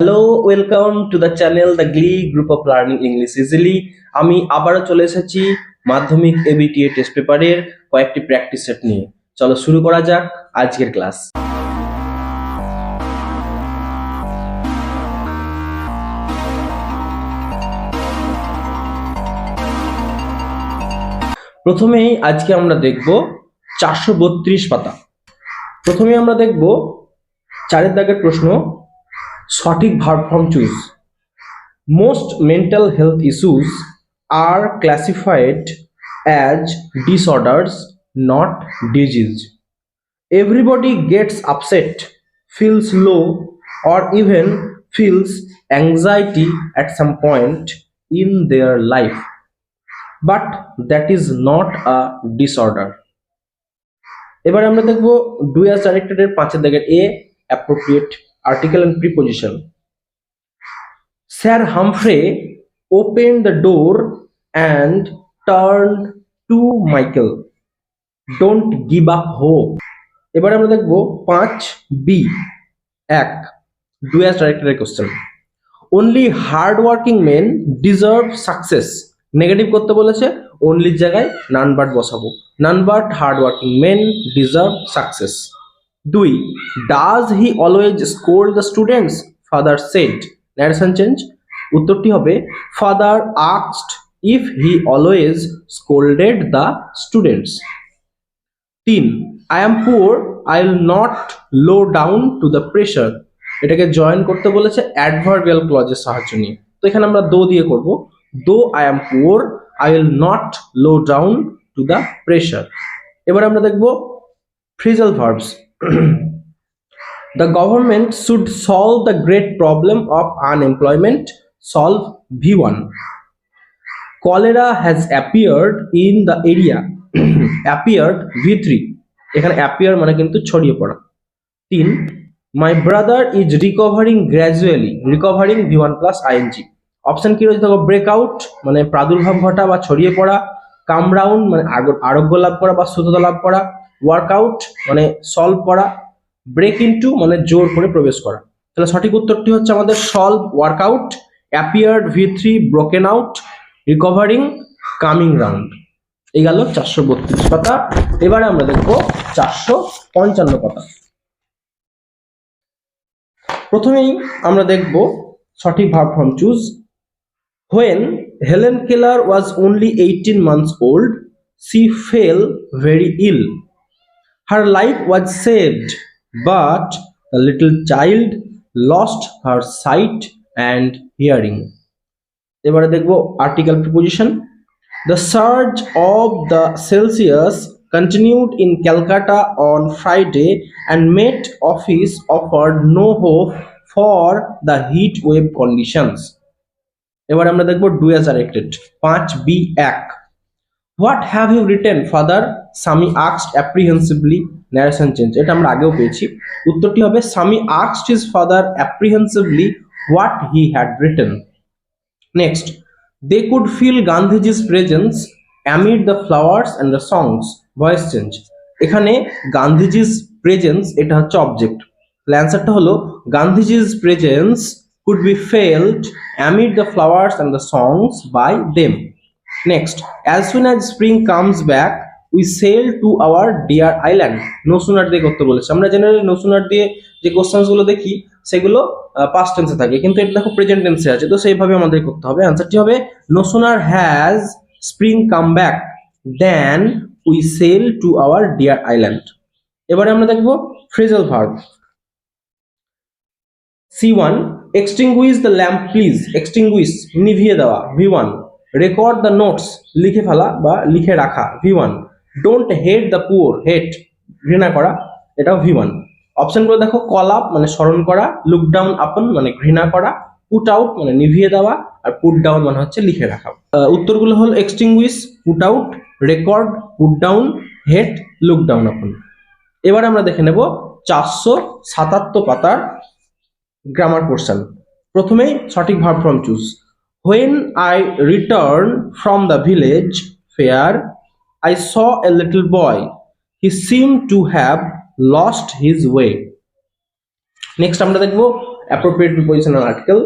Hello welcome to the channel the glee group of learning English easily আমি আবারও চলে এসেছি মাধ্যমিক এবিটিএ টেস্ট পেপারের কয়েকটি প্র্যাকটিস সেট নিয়ে। চলো শুরু করা যাক আজকের ক্লাস প্রথমেই আজকে আমরা দেখব চারশো বত্রিশ পাতা। প্রথমে আমরা দেখব চারের দাগের প্রশ্ন সঠিক verb form choose most mental health issues are classified as disorders not disease everybody gets upset feels low or even feels anxiety at some point in their life. But that is not a disorder. এবার আমরা দেখব do as directed এর পাঁচের দাগের A appropriate article and preposition sir Humphrey open the door and turn to Michael don't give up hope এবার আমরা দেখব পাঁচ বি এক। Do as directed question only hard working men deserve success negative করতে বলেছে অনলির জায়গায় নান বাট বসাবো। None but hard working men deserve success দুই does he always scold the students father said narration change উত্তরটি হবে father আক্সড if he always scolded the students তিন I am poor I will not low down to the pressure এটাকে join করতে বলেছে adverbial ক্লজের সাহায্য নিয়ে। তো এখানে আমরা দো দিয়ে করব। Though I am poor I will not low down to the pressure এবার আমরা দেখব phrasal verbs should solve the great problem of unemployment solve V one cholera has appeared in the area appeared V three এখানে appear মানে কিন্তু ছড়িয়ে পড়া। তিন brother is recovering gradually recovering V one plus ING option কি রয়েছে দেখো? Breakout মানে প্রাদুর্ভাব ঘটা বা ছড়িয়ে পড়া। কাম রাউন্ড মানে আরোগ্য লাভ করা বা সুস্থতা লাভ করা। ওয়ার্কআউট মানে সলভ করা ব্রেক ইনটু মানে জোর করে প্রবেশ করা। তাহলে সঠিক উত্তরটি হচ্ছে আমাদের solve work out appeared V three broken out recovering coming round এই গেল চারশো বত্রিশ পাতা। এবারে আমরা দেখব চারশো পঞ্চান্ন পাতা। প্রথমেই আমরা দেখব সঠিক verb form choose when Helen Keller was only eighteen months old she fell very ill her life was saved, but the little child lost her sight and hearing. এবারে দেখব article preposition the surge of the Celsius continued in Calcutta on Friday and Met office offer no hope for the heat wave conditions এবার আমরা দেখব do as আর পাঁচ B এক। What have you return father Sami আক্স apprehensively narration change এটা আমরা আগেও পেয়েছি। উত্তরটি হবে Sami আক্স his father apprehensively what he had return next they could feel Gandhiji's presence amid the flowers and the songs voice change এখানে Gandhiji's presence এটা হচ্ছে object অ্যান্সারটা হলো Gandhiji's presence could be felt amid the flowers and the songs by them next as soon as spring comes back we sail to our dear island sooner দিয়ে করতে বলেছে। আমরা generally sooner দিয়ে যে কোশ্চেন্সগুলো দেখি, সেগুলো পাস্ট টেন্সে থাকে। কিন্তু এটা দেখো প্রেজেন্ট টেন্সে আছে। তো সেইভাবে আমাদের করতে হবে। অ্যান্সারটি হবে no sooner has spring come back then we sail to our dear island এবারে আমরা দেখব phrasal verb C one extinguish the lamp please extinguish নিভিয়ে দেওয়া। V one record the notes লিখে ফেলা বা লিখে রাখা। V one don't hate the poor hate ঘৃণা করা, এটাও ভি ওয়ান অপশনগুলো দেখো কল আপ মানে স্মরণ করা লুক ডাউন আপন মানে ঘৃণা করা পুট আউট মানে নিভিয়ে দেওয়া, আর পুট ডাউন মানে হচ্ছে লিখে রাখা। উত্তরগুলো হলো extinguish put out record put down hate look down upon এবার আমরা দেখে নেব চারশো সাতাত্তর পাতার গ্রামার পোর্শন প্রথমেই সঠিক verb form choose when I return from the village fair I saw a little boy he seem to have lost his way next আমরা দেখবো appropriate prepositional article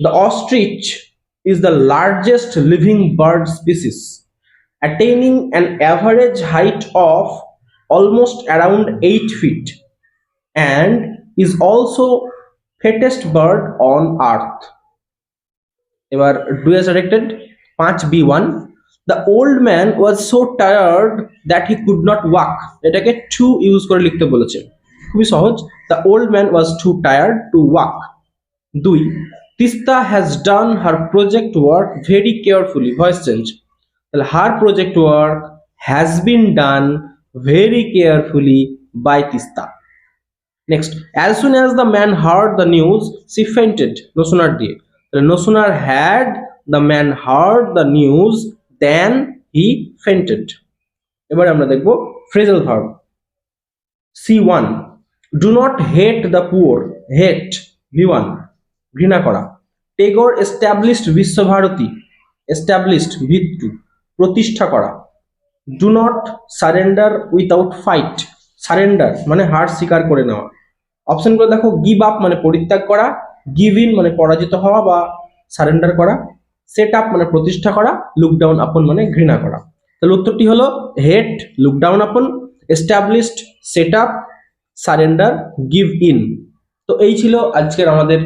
the ostrich is the largest living bird species attaining an average height of almost around 8 feet and is also fattest bird on earth এবার do S directed পাঁচ B one the old man was so tired that he could not walk এটাকে too use করে লিখতে বলেছে। খুবই সহজ। The old man was too tired to walk দুই, Teesta has done her project work very carefully voice change তাহলে her project work has been done very carefully by Teesta. Next as soon as the man heard the news she fainted no sooner দিয়ে। তাহলে no sooner had the man heard the news then he fainted এবারে আমরা দেখব phrasal verb C one do not hate the poor hate V one ঘৃণা করা। Tagore established Visvabharati established V two প্রতিষ্ঠা করা। Do not surrender without fight surrender মানে হার স্বীকার করে নেওয়া। অপশনগুলো দেখো গিভ আপ মানে পরিত্যাগ করা গিভ ইন মানে পরাজিত হওয়া বা সারেন্ডার করা। সেট আপ মানে প্রতিষ্ঠা করা লুক ডাউন আপন মানে ঘৃণা করা। তাহলে উত্তরটি হলো hate look down upon established set up surrender give in তো এই ছিল আজকের আমাদের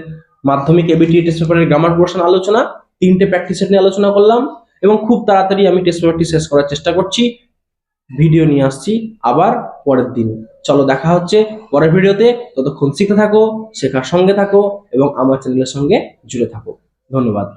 মাধ্যমিক এবিটি টেস্ট পেপারের গ্রামার পোর্শন আলোচনা। তিনটে প্র্যাকটিস সেট নিয়ে আলোচনা করলাম এবং খুব তাড়াতাড়ি আমি টেস্ট পেপারটি শেষ করার চেষ্টা করছি। ভিডিও নিয়ে আসছি আবার পরের দিন। চলো দেখা হচ্ছে পরের ভিডিওতে ততক্ষণ শিখতে থাকো, শেখার সঙ্গে থাকো এবং আমার চ্যানেলের সঙ্গে জুড়ে থাকো। ধন্যবাদ।